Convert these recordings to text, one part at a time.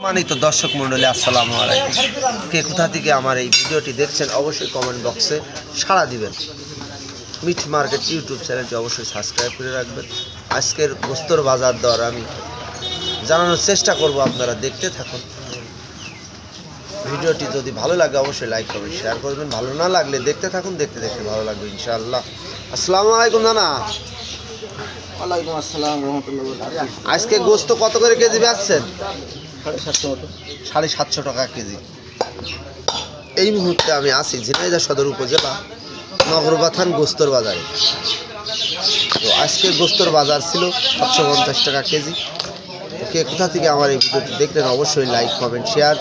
সম্মানিত দর্শক মণ্ডলী আসসালামু আলাইকুম। কে কোথা থেকে আমার এই ভিডিওটি দেখছেন অবশ্যই কমেন্ট বক্সে সাড়া দিবেন। মিট মার্কেট ইউটিউব চ্যানেলটি অবশ্যই সাবস্ক্রাইব করে রাখবেন। আজকের গোস্তর বাজার দর আমি জানানোর চেষ্টা করব আপনারা দেখতে থাকুন। ভিডিওটি যদি ভালো লাগে অবশ্যই লাইক করবেন শেয়ার করবেন। ভালো না লাগলে দেখতে থাকুন দেখতে দেখতে ভালো লাগবে ইনশাআল্লাহ। আসসালামু আলাইকুম নানা। রহমতুল্লাহ। আজকে গোস্ত কত করে কেজি বেচছেন? সাড়ে সাতশো সাড়ে সাতশো টাকা কেজি। এই মুহূর্তে আমি আছি ঝিনাইদহ সদর উপজেলা নগরবাথান গোস্তর বাজারে। তো আজকের গোস্তর বাজার ছিল সাতশো পঞ্চাশ টাকা কেজি। কে কোথা থেকে আমার এই ভিডিওটি দেখলেন অবশ্যই লাইক, কমেন্ট, শেয়ার।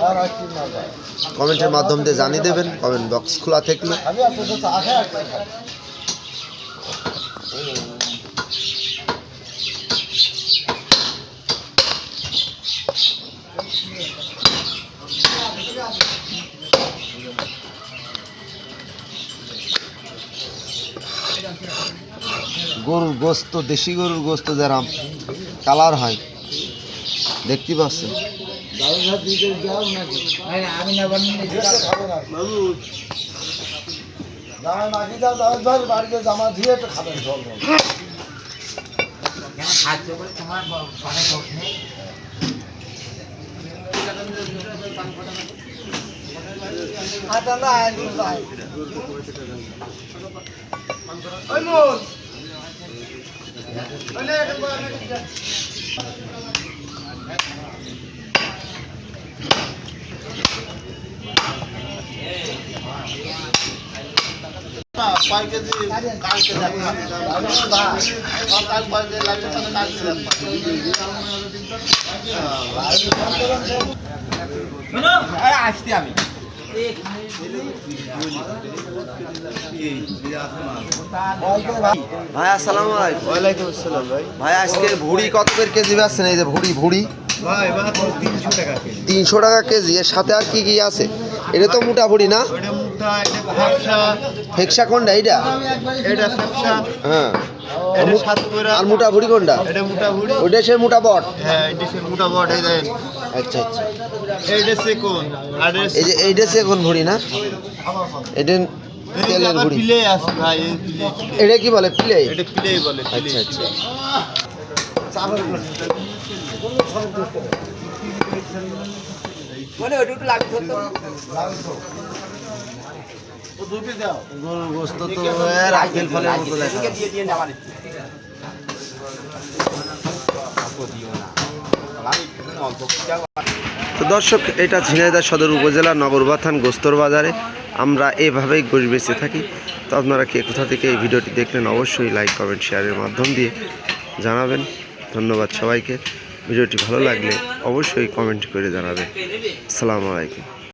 কমেন্টের মাধ্যম দিয়ে জানিয়ে দেবেন, কমেন্ট বক্স খোলা থাকলে আমি আপনাদের তো আশা গরুর গোস্ত দেশি গরুর গোস্ত যারা কালার হয় দেখতে পাচ্ছেন। আমি ওই মোর পাঁচ কেজি কালকে দেখো সকাল পাঁচ কেজি লাগবে তাহলে কালকে দেখো আসছি আমি ভাই আসসালামু আলাইকুম। আসসালাম ভাই। ভাই আজকে ভুড়ি কত করে কেজি বেচছেন? এই যে ভুড়ি ভুড়ি। তিনশো টাকা কেজি। তিনশো টাকা কেজি। এর সাথে আর কি কি আছে? এটা তো মোটা ভুড়ি না? ওটা ফেকসা কোনটা এইটা? এটা হ্যাঁ। আর মোটা ভুড়ি কোনটা? এটা মোটা ভুড়ি ওইটা সে মোটা বট হ্যাঁ এটা সে মোটা বট এই দেন আচ্ছা আচ্ছা। এইটা সে কোন? আর এই যে এইটা সে কোন ভুড়ি না? এটা তেলের ভুড়ি। পিলে আছে ভাই এই পিলে পিলে। এটা কি বলে পিলে এটা পিলে বলে পিলে আচ্ছা আচ্ছা। গরুর গোস্ত তো এর ফলের মতো দেখা। তো দর্শক এটা ঝিনাইদহ সদর উপজেলা নগরবাথান গোস্তর বাজারে। আমরা এভাবেই গোশ বেঁচে থাকি। তো আপনারা কে কোথা থেকে এই ভিডিওটি দেখলেন অবশ্যই লাইক কমেন্ট শেয়ারের মাধ্যম দিয়ে জানাবেন। ধন্যবাদ সবাইকে। ভিডিওটি ভালো লাগলে অবশ্যই কমেন্ট করে জানাবেন। আসসালামু আলাইকুম।